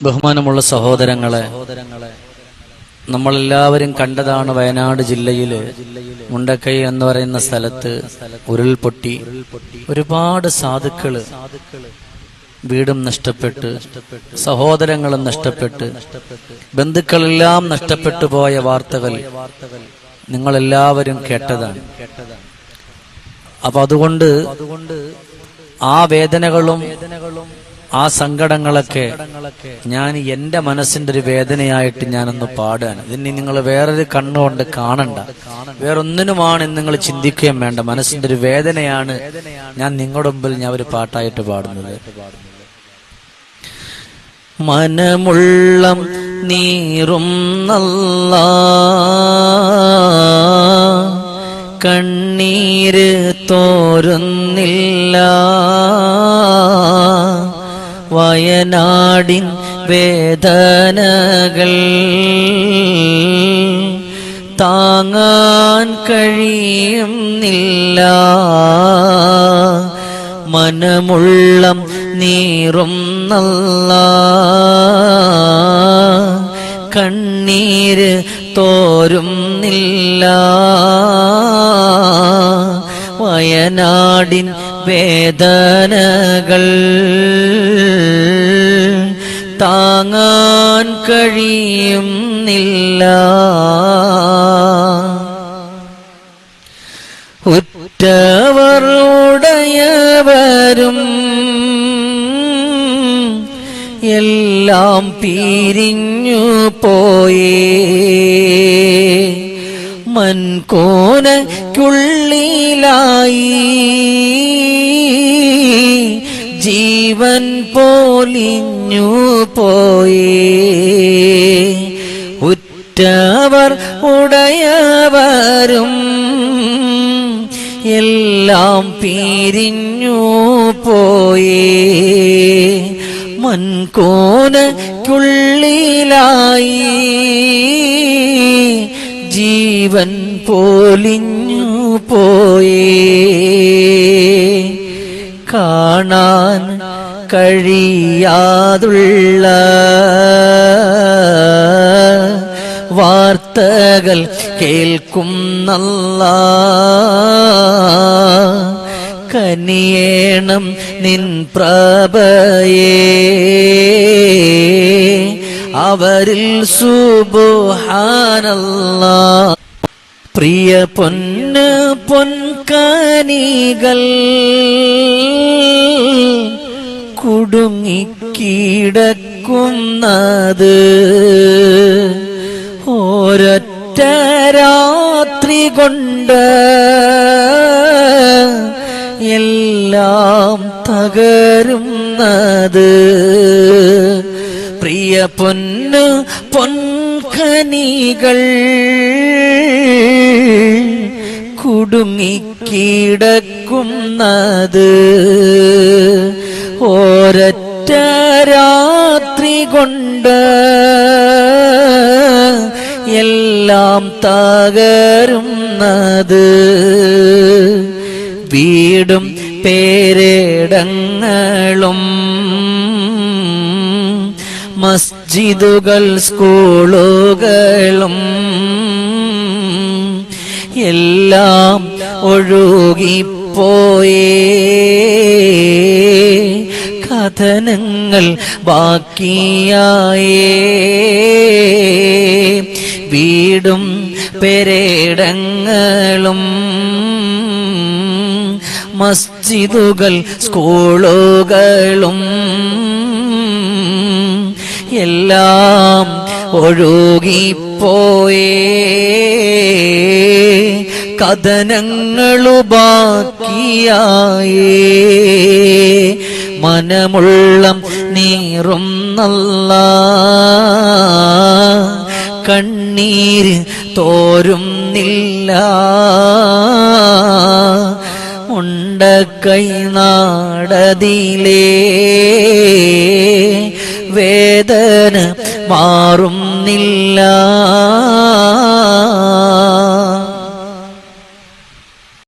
ബഹുമാനമുള്ള സഹോദരങ്ങളെ നമ്മളെല്ലാവരും കണ്ടതാണ് വയനാട് ജില്ലയിൽ മുണ്ടക്കൈ എന്ന് പറയുന്ന സ്ഥലത്ത് ഉരുൾപൊട്ടി ഒരുപാട് സാധുക്കൾ വീടും നഷ്ടപ്പെട്ട് സഹോദരങ്ങളും നഷ്ടപ്പെട്ട് ബന്ധുക്കളെല്ലാം നഷ്ടപ്പെട്ടു പോയ വാർത്തകൾ നിങ്ങളെല്ലാവരും കേട്ടതാണ്. അപ്പൊ അതുകൊണ്ട് ആ വേദനകളും ആ സങ്കടങ്ങളൊക്കെ ഞാൻ എന്റെ മനസ്സിന്റെ ഒരു വേദനയായിട്ട് ഞാനൊന്ന് പാടാൻ ഇതിന് നിങ്ങൾ വേറൊരു കണ്ണുകൊണ്ട് കാണണ്ട. വേറൊന്നിനുമാണ് നിങ്ങൾ ചിന്തിക്കുകയും വേണ്ട. മനസ്സിന്റെ ഒരു വേദനയാണ് ഞാൻ നിങ്ങളുടെ മുമ്പിൽ ഞാൻ ഒരു പാട്ടായിട്ട് പാടുന്നത്. മനമുള്ളം നീറും നല്ല കണ്ണീര് തോരുന്നില്ല. വയനാടിൻ വേദനകൾ താങ്ങാൻ കഴിയുന്നില്ല. മനമുള്ളം നീറും നല്ല. കണ്ണീര് തോരുന്നില്ല. വയനാടിൻ വേദനകൾ താങ്ങാൻ കഴിയുന്നില്ല. ഉറ്റവർ ഉടയവരും എല്ലാം പിരിഞ്ഞു പോയേ. മൻകോനക്കുള്ളിലായി ജീവൻ പോലിഞ്ഞു പോയേ. ഉറ്റവർ ഉടയവരും എല്ലാം പിരിഞ്ഞു പോയേ. മൻകോനക്കുള്ളിലായി ജീവൻ പോലിഞ്ഞു പോയേ. കാണാൻ കഴിയാതുള്ള വാർത്തകൾ കേൾക്കുന്നല്ല. കനിയേണം നിൻ പ്രഭയേ. അവരിൽ സുബുഹാനല്ല. പ്രിയ പൊന്ന് പൊൻകാനികൾ കുടുങ്ങിക്കിടക്കുന്നത് ഒരൊറ്റ രാത്രി കൊണ്ട് എല്ലാം തകരുന്നത്. പ്രിയ പൊന്ന് പൊൻഖനികൾ കുടുങ്ങിക്കിടക്കുന്നത്. ഓരറ്റ രാത്രി കൊണ്ട് എല്ലാം തകരുന്നത്. വീടും പേരേടങ്ങളും മസ്ജിദുകൾ സ്കൂളുകളും എല്ലാം ഒഴുകിപ്പോയേ. കഥനങ്ങൾ ബാക്കിയായേ. വീടും പെരേടങ്ങളും മസ്ജിദുകൾ സ്കൂളുകളും എല്ലാം ഒഴുകിപ്പോയേ. കഥനങ്ങളു ബാക്കിയായേ. മനമുള്ളം നീറും നല്ല. കണ്ണീര് തോരുന്നില്ല ഉണ്ടക്കൈ നാടതിലേ. വേദന മാറുന്നില്ല